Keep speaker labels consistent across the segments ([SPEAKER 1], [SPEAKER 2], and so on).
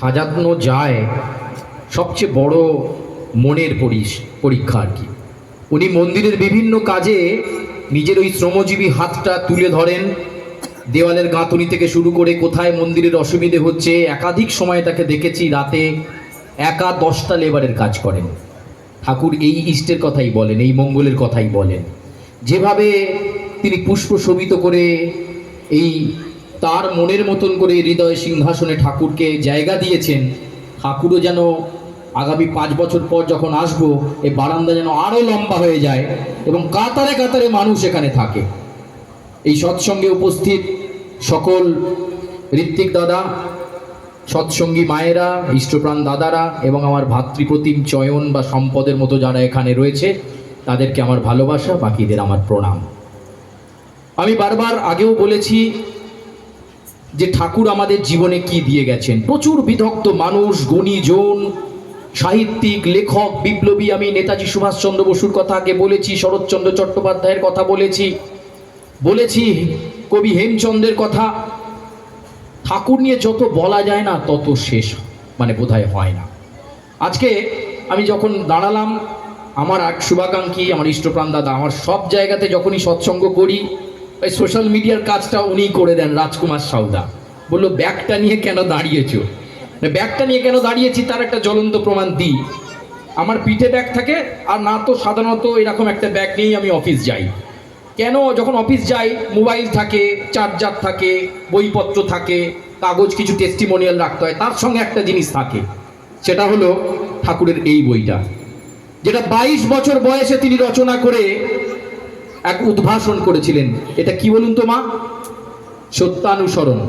[SPEAKER 1] সাজানো যায় সবচেয়ে বড় মনের পরীক্ষা আর কি। উনি মন্দিরের বিভিন্ন কাজে নিজের ওই শ্রমজীবী হাতটা তুলে ধরেন। দেওয়ালের গাঁথুনি থেকে শুরু করে কোথায় মন্দিরের অসুবিধে হচ্ছে, একাধিক সময় তাকে দেখেছি রাতে একা দশটা লেবারের কাজ করেন। ঠাকুর এই ইষ্টের কথাই বলেন, এই মঙ্গলের কথাই বলেন। যেভাবে তিনি পুষ্প শোভিত করে এই তার মনের মতন করে হৃদয় সিংহাসনে ঠাকুরকে জায়গা দিয়েছেন। ঠাকুরও যেন আগামী পাঁচ বছর পর যখন আসব এই বারান্দা যেন আরও লম্বা হয়ে যায় এবং কাতারে কাতারে মানুষ এখানে থাকে। এই সৎসঙ্গে উপস্থিত সকল ঋত্বিক দাদা, সৎসঙ্গী মায়েরা, ইষ্টপ্রাণ দাদারা এবং আমার ভাতৃপ্রতিম চয়ন বা সম্পদের মতো যারা এখানে রয়েছে, তাদেরকে আমার ভালোবাসা, বাকিদের আমার প্রণাম। আমি বারবার আগেও বলেছি যে ঠাকুর আমাদের জীবনে কি দিয়ে গেছেন? প্রচুর বিধক্ত মানুষ, গুণীজন, সাহিত্যিক, লেখক, বিপ্লবী, আমি নেতাজি সুভাষচন্দ্র বসুর কথা আগে বলেছি, শরৎচন্দ্র চট্টোপাধ্যায়ের কথা বলেছি বলেছি, কবি হেমচন্দ্রের কথা। ঠাকুর নিয়ে যত বলা যায় না, তত শেষ মানে বোধহয় হয় না। আজকে আমি যখন দাঁড়ালাম, আমার এক শুভাকাঙ্ক্ষী, আমার ইষ্টপ্রাণ দাদা, আমার সব জায়গাতে যখনই সৎসঙ্গ করি ওই সোশ্যাল মিডিয়ার কাজটা উনিই করে দেন রাজকুমার সাউদা। বলল ব্যাগটা নিয়ে কেন দাঁড়িয়েছো? মানে ব্যাগটা নিয়ে কেন দাঁড়িয়েছি, তার একটা জ্বলন্ত প্রমাণ দিই। আমার পিঠে ব্যাগ থাকে, আর না তো সাধারণত এরকম একটা ব্যাগ নিয়েই আমি অফিস যাই। কেন যখন অফিস যাই মোবাইল থাকে চার্জার থাকে, বইপত্র থাকে, কাগজ কিছু টেস্টিমোনিয়াল রাখতে হয়, তার সঙ্গে একটা জিনিস থাকে। সেটা হলো ঠাকুরের এই বইটা। যেটা বাইশ বছর বয়সে তিনি রচনা করে এক উদ্ভাসন করেছিলেন। এটা কি বলুন তো মা? সত্যানুসরণ।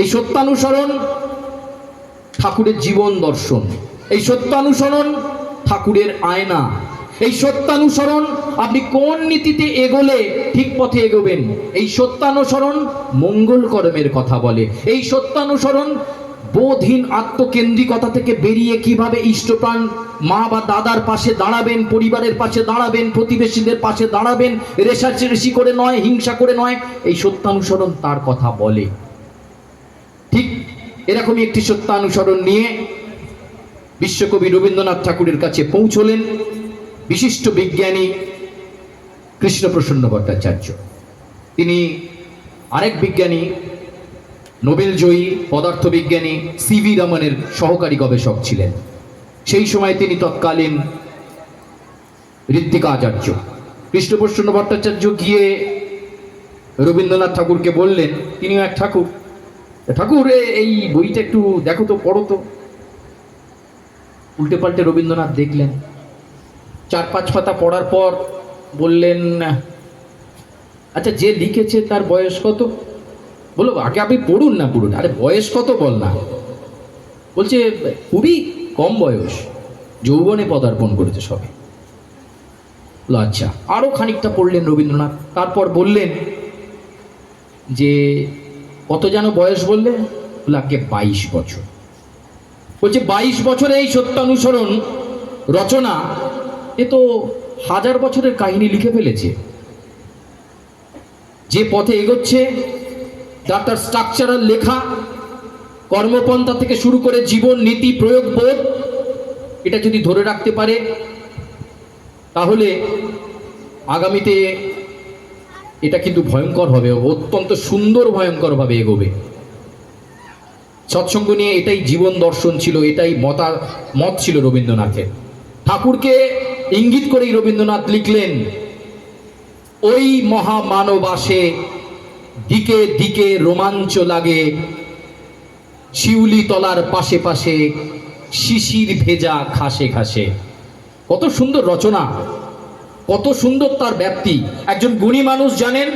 [SPEAKER 1] এই সত্যানুসরণ ঠাকুরের জীবন দর্শন। এই সত্যানুসরণ ঠাকুরের আয়না। এই সত্যানুসরণ আপনি কোন নীতিতে এগোলে ঠিক পথে এগোবেন? এই সত্যানুসরণ মঙ্গল কর্মের কথা বলে। এই সত্যানুসরণ বোধহীন আত্মকেন্দ্রিকতা থেকে বেরিয়ে কীভাবে ইষ্টপ্রাণ মা বা দাদার পাশে দাঁড়াবেন, পরিবারের পাশে দাঁড়াবেন, প্রতিবেশীদের পাশে দাঁড়াবেন রেশারেশি করে নয়, হিংসা করে নয়, এই সত্যানুসরণ তার কথা বলে। ঠিক এরকমই একটি সত্যানুসরণ নিয়ে বিশ্বকবি রবীন্দ্রনাথ ঠাকুরের কাছে পৌঁছলেন বিশিষ্ট বিজ্ঞানী কৃষ্ণপ্রসন্ন ভট্টাচার্য। তিনি আরেক বিজ্ঞানী নোবেলজয়ী পদার্থবিজ্ঞানী সিভি রমনের সহকারী গবেষক ছিলেন। সেই সময় তিনি তৎকালীন ঋত্বিকা আচার্য। কৃষ্ণপ্রসন্ন ভট্টাচার্য গিয়ে রবীন্দ্রনাথ ঠাকুরকে বললেন, তিনিও এক ঠাকুর। ঠাকুর এই বইটা একটু দেখো তো, পড়ো তো। উল্টে পাল্টে রবীন্দ্রনাথ দেখলেন। চার পাঁচ পাতা পড়ার পর বললেন আচ্ছা যে লিখেছে তার বয়স কত? বলো, আগে আপনি পড়ুন না পড়ুন আরে বয়স কত বল না। বলছে, খুবই কম বয়স। যৌবনে পদার্পণ করেছে সবে। আচ্ছা আরও খানিকটা পড়লেন রবীন্দ্রনাথ। তারপর বললেন যে, কত যেন বয়স বললে? আগে বাইশ বছর। বলছে, বাইশ বছরে এই সত্যানুসরণ, রচনা, এ তো হাজার বছরের কাহিনী লিখে ফেলেছে। যে পথে এগোচ্ছে তার তার স্ট্রাকচারাল লেখা, কর্মপন্থা থেকে শুরু করে জীবন নীতি প্রয়োগ বোধ, এটা যদি ধরে রাখতে পারে, তাহলে আগামীতে এটা কিন্তু ভয়ঙ্কর হবে, অত্যন্ত সুন্দর ভয়ঙ্করভাবে এগোবে। সৎসঙ্গ নিয়ে এটাই জীবন দর্শন ছিল, এটাই মতা, মত ছিল রবীন্দ্রনাথের। ঠাকুরকে ইঙ্গিত করেই রবীন্দ্রনাথ লিখলেন, ওই মহামানব আসে দিকে দিকে রোমাঞ্চ লাগে। শিউলি তলার পাশে পাশে শিশির ভেজা খাসে খাসে কত সুন্দর রচনা, কত সুন্দর তার ব্যাপ্তি। একজন গুণী মানুষ জানেন,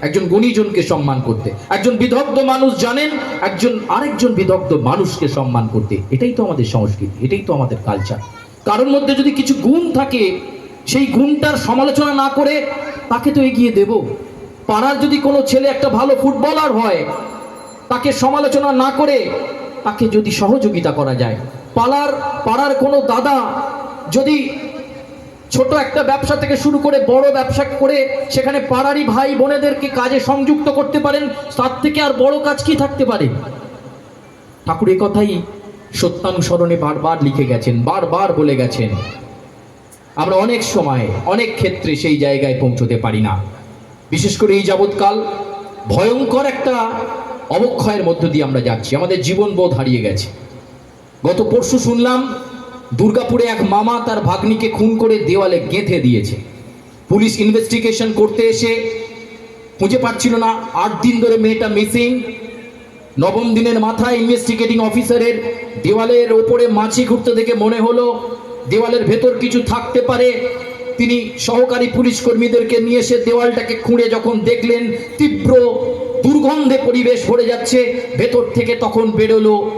[SPEAKER 1] একজন গুণীজনকে সম্মান করতে। একজন বিদগ্ধ মানুষ জানেন, একজন আরেকজন বিদগ্ধ মানুষকে সম্মান করতে। এটাই তো আমাদের সংস্কৃতি, এটাই তো আমাদের কালচার কারোর মধ্যে যদি কিছু গুণ থাকে, সেই গুণটার সমালোচনা না করে তাকে তো এগিয়ে দেব। পাড়ার যদি কোনো ছেলে একটা ভালো ফুটবলার হয়, তাকে সমালোচনা না করে তাকে যদি সহযোগিতা করা যায়। পাড়ার পাড়ার কোনো দাদা যদি ছোট একটা ব্যবসা থেকে শুরু করে বড় ব্যবসা করে সেখানে পাড়ারই ভাই বোনেদেরকে কাজে সংযুক্ত করতে পারেন, তার থেকে আর বড় কাজ কি থাকতে পারে? ঠাকুর, এ কথাই সত্যানুসরণে বারবার লিখে গেছেন, বারবার বলে গেছেন। আমরা অনেক সময়, অনেক ক্ষেত্রে সেই জায়গায় পৌঁছতে পারি না। বিশেষ করে এই যাবৎকাল ভয়ঙ্কর একটা অবক্ষয়ের মধ্য দিয়ে আমরা যাচ্ছি। আমাদের জীবন বোধ হারিয়ে গেছে। গত পরশু শুনলাম দুর্গাপুরে এক মামা তার ভাগ্নিকে খুন করে দেওয়ালে গেঁথে দিয়েছে। পুলিশ ইনভেস্টিগেশন করতে এসে খুঁজে পাচ্ছিল না। আট দিন ধরে মেয়েটা মিসিং। নবম দিনের মাথায় ইনভেস্টিগেটিং অফিসারের দেওয়ালের ওপরে মাছি ঘুরতে দেখে মনে হলো, দেওয়ালের ভেতর কিছু থাকতে পারে। তিনি সহকারী পুলিশ কর্মীদেরকে নিয়ে এসে দেওয়ালটাকে খুঁড়ে যখন দেখলেন, তীব্র দুর্গন্ধে পরিবেশ ভরে যাচ্ছে, ভেতর থেকে তখন বেরোলো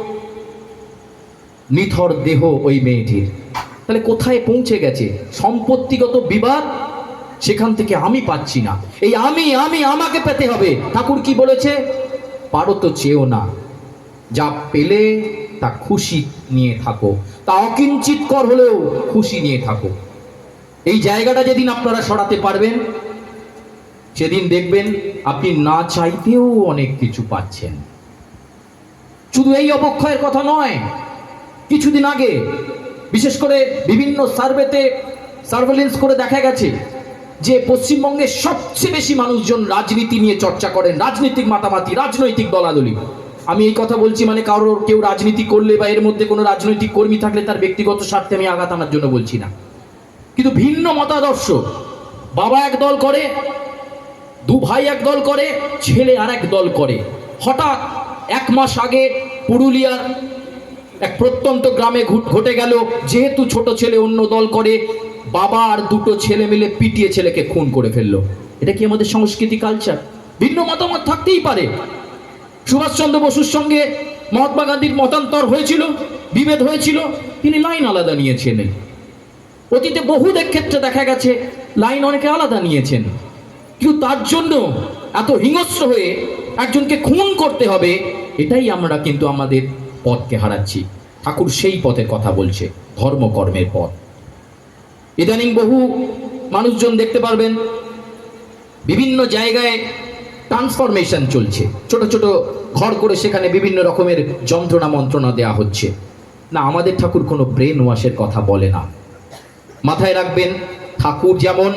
[SPEAKER 1] নিথর দেহ ওই মেয়েটির। তাহলে কোথায় পৌঁছে গেছে? সম্পত্তিগত বিবাদ? সেখান থেকে আমি পাচ্ছি না। এই আমি আমি আমাকে পেতে হবে। ঠাকুর কি বলেছে? পারো তো চেয়েও না। যা পেলে তা খুশি নিয়ে থাকো। তা অকিঞ্চিত কর হলেও খুশি নিয়ে থাকো। এই জায়গাটা যেদিন আপনারা সরাতে পারবেন, সেদিন দেখবেন আপনি না চাইতেও অনেক কিছু পাচ্ছেন। শুধু এই অবক্ষয়ের কথা নয়, কিছুদিন আগে, বিশেষ করে বিভিন্ন সার্ভেতে সার্ভেলেন্স করে দেখা গেছে যে পশ্চিমবঙ্গের সবচেয়ে বেশি মানুষজন রাজনীতি নিয়ে চর্চা করেন, রাজনৈতিক মাতামাতি, রাজনৈতিক দলাদলি। আমি এই কথা বলছি মানে কারোর কেউ রাজনীতি করলে বা এর মধ্যে কোনো রাজনৈতিক কর্মী থাকলে তার ব্যক্তিগত স্বার্থে আমি আঘাত আনার জন্য বলছি না। কিন্তু ভিন্ন মতাদর্শ। বাবা এক দল করে, দু ভাই এক দল করে, ছেলে আর এক দল করে। হঠাৎ এক মাস আগে পুরুলিয়ার এক প্রত্যন্ত গ্রামে ঘুট- গেল, যেহেতু ছোট ছেলে অন্য দল করে, বাবা আর দুটো ছেলে মিলে পিটিয়ে ছেলেকে খুন করে ফেলল। এটা কি আমাদের সংস্কৃতি কালচার ভিন্ন মতামত থাকতেই পারে। সুভাষচন্দ্র বসুর সঙ্গে মহাত্মা গান্ধীর মতান্তর হয়েছিল, বিভেদ হয়েছিল, তিনি লাইন আলাদা নিয়েছেন। অতীতে বহুদের ক্ষেত্রে দেখা গেছে, লাইন অনেকে আলাদা নিয়েছেন। কিন্তু তার জন্য এত হিংস্র হয়ে একজনকে খুন করতে হবে, এটাই আমরা কিন্তু আমাদের পথকে হারাচ্ছি। ঠাকুর সেই পথের কথা বলছে, ধর্মকর্মের পথ। ইদানিং বহু মানুষজন দেখতে পারবেন, বিভিন্ন জায়গায় ট্রান্সফরমেশন চলছে। ছোট ছোট ঘর করে সেখানে বিভিন্ন রকমের যন্ত্রণা মন্ত্রণা দেওয়া হচ্ছে। না, আমাদের ঠাকুর কোনো ব্রেন ওয়াশের কথা বলে না। মাথায় রাখবেন, ঠাকুর যেমন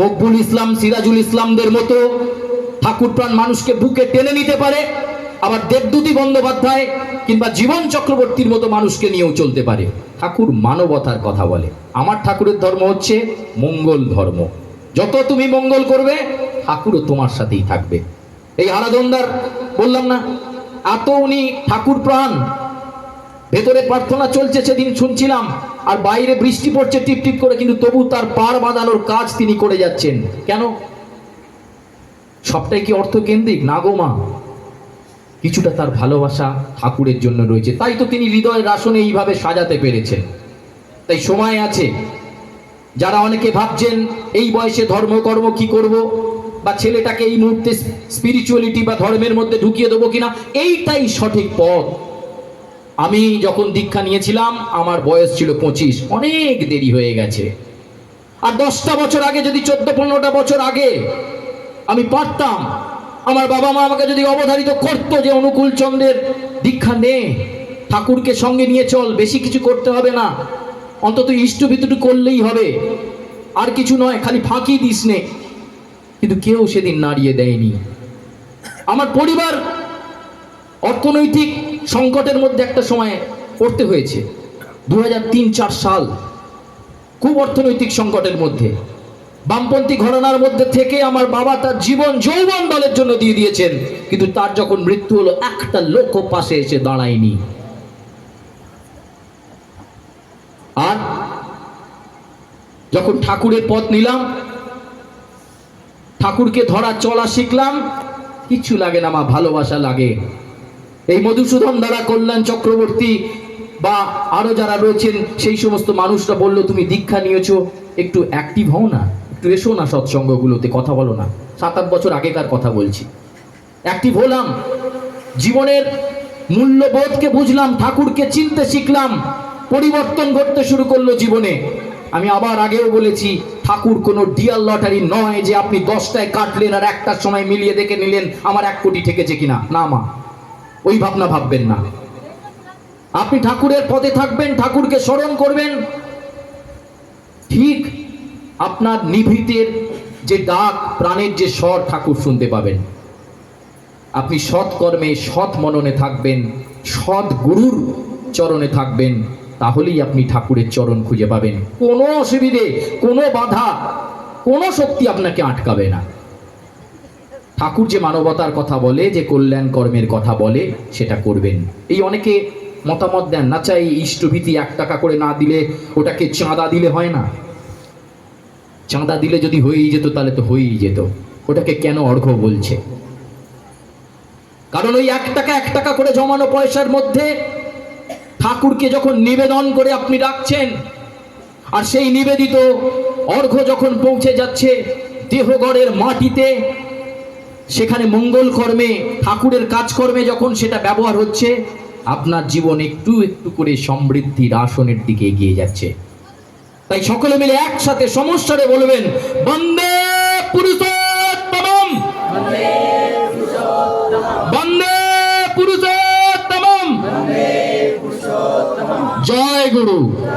[SPEAKER 1] মকবুল ইসলাম, সিরাজুল ইসলামদের মতো ঠাকুর প্রাণ মানুষকে বুকে টেনে নিতে পারে, আবার দেবদূতি বন্দ্যোপাধ্যায় কিংবা জীবন চক্রবর্তীর মতো মানুষকে নিয়েও চলতে পারে। ঠাকুর মানবতার কথা বলে। আমার ঠাকুরের ধর্ম হচ্ছে মঙ্গল ধর্ম। যত তুমি মঙ্গল করবে, ঠাকুরও তোমার সাথেই থাকবে। এই হারাদন্দার বললাম না, এত উনি ঠাকুর প্রাণ ভেতরে প্রার্থনা চলছে সেদিন শুনছিলাম, আর বাইরে বৃষ্টি পড়ছে টিপ টিপ করে, কিন্তু তবু তার পার বাঁধানোর কাজ তিনি করে যাচ্ছেন। কেন? সবটাই কি অর্থকেন্দ্রিক? না গো কিছুটা তার ভালোবাসা ঠাকুরের জন্য রয়েছে। তাই তো তিনি হৃদয় রাসনে এইভাবে সাজাতে পেরেছেন। তাই সময় আছে। যারা অনেকে ভাবছেন, এই বয়সে ধর্মকর্ম কি করব? বা ছেলেটাকে এই মুহূর্তে স্পিরিচুয়ালিটি বা ধর্মের মধ্যে ঢুকিয়ে দেবো কিনা? এইটাই সঠিক পথ। আমি যখন দীক্ষা নিয়েছিলাম, আমার বয়স ছিল পঁচিশ, অনেক দেরি হয়ে গেছে। আর দশটা বছর আগে, যদি চোদ্দ পনেরোটা বছর আগে আমি পারতাম, আমার বাবা মা আমাকে যদি অবধারিত করতো যে অনুকূল চন্দ্রের দীক্ষা নে, ঠাকুরকে সঙ্গে নিয়ে চল, বেশি কিছু করতে হবে না, অন্তত ইষ্ট ভিতরটু করলেই হবে। আর কিছু নয়, খালি ফাঁকি দিস নে। কিন্তু কেউ সেদিন নাড়িয়ে দেয়নি। আমার পরিবার অর্থনৈতিক সংকটের মধ্যে একটা সময় পড়তে হয়েছে। দু হাজার তিন, চার সাল খুব অর্থনৈতিক সংকটের মধ্যে। বামপন্থী ঘটনার মধ্যে থেকে আমার বাবা তার জীবন যৌবন দলের জন্য দিয়ে দিয়েছেন, কিন্তু তার যখন মৃত্যু হলো, একটা লোকও পাশে এসে দাঁড়ায়নি। আর যখন ঠাকুরের পথ নিলাম, ঠাকুরকে ধরা চলা শিখলাম কিচ্ছু লাগে না, মা, ভালোবাসা লাগে। এই মধুসূদন দ্বারা কল্যাণ চক্রবর্তী বা আরও যারা রয়েছেন, সেই সমস্ত মানুষরা বলল, তুমি দীক্ষা নিয়েছো, একটু অ্যাক্টিভ হও না, একটু এসো না সৎসঙ্গগুলোতে, কথা বলো না। সাত আট বছর আগেকার কথা বলছি। অ্যাক্টিভ হলাম। জীবনের মূল্যবোধকে বুঝলাম, ঠাকুরকে চিনতে শিখলাম, পরিবর্তন ঘটতে শুরু করল জীবনে। আমি আবার আগেও বলেছি, ঠাকুর কোনো ডিয়াল লটারি নয় যে আপনি দশটায় কাটলেন আর একটার সময় মিলিয়ে দেখে নিলেন, আমার এক কোটি ঠেকেছে কিনা। না মা। ওই ভাবনা ভাববেন না। আপনি ঠাকুরের পদে থাকবেন, ঠাকুরকে স্মরণ করবেন। ঠিক আপনার নিভৃতের যে ডাক, প্রাণের যে স্বর ঠাকুর শুনতে পাবেন। আপনি সৎ কর্মে সৎ মননে থাকবেন, সৎ গুরুর চরণে থাকবেন, তাহলেই আপনি ঠাকুরের চরণ খুঁজে পাবেন। কোনো অসুবিধে, কোনো বাধা, কোনো শক্তি আপনাকে আটকাবে না। ঠাকুর যে মানবতার কথা বলে, যে কল্যাণ কর্মের কথা বলে, সেটা করবেন। এই অনেকে মতামত দেন, না চাই ইষ্টভীতি এক টাকা করে না দিলে ওটাকে চাঁদা দিলে হয় না। চাঁদা দিলে যদি হয়েই যেত, তাহলে তো হয়েই যেত। ওটাকে কেন অর্ঘ্য বলছে? কারণ ওই এক টাকা এক টাকা করে জমানো পয়সার মধ্যে ঠাকুরকে যখন নিবেদন করে আপনি রাখছেন আর সেই নিবেদিত অর্ঘ্য যখন পৌঁছে যাচ্ছে, দেহগড়ের মাটিতে সেখানে মঙ্গল কর্মে ঠাকুরের কাজকর্মে যখন সেটা ব্যবহার হচ্ছে আপনার জীবন একটু একটু করে সমৃদ্ধির আসনের দিকে এগিয়ে যাচ্ছে। তাই সকলে মিলে একসাথে সমস্যারে বলবেন বন্দে পুরুষোত্তম বন্দে পুরুষোত্তম জয় গুরু!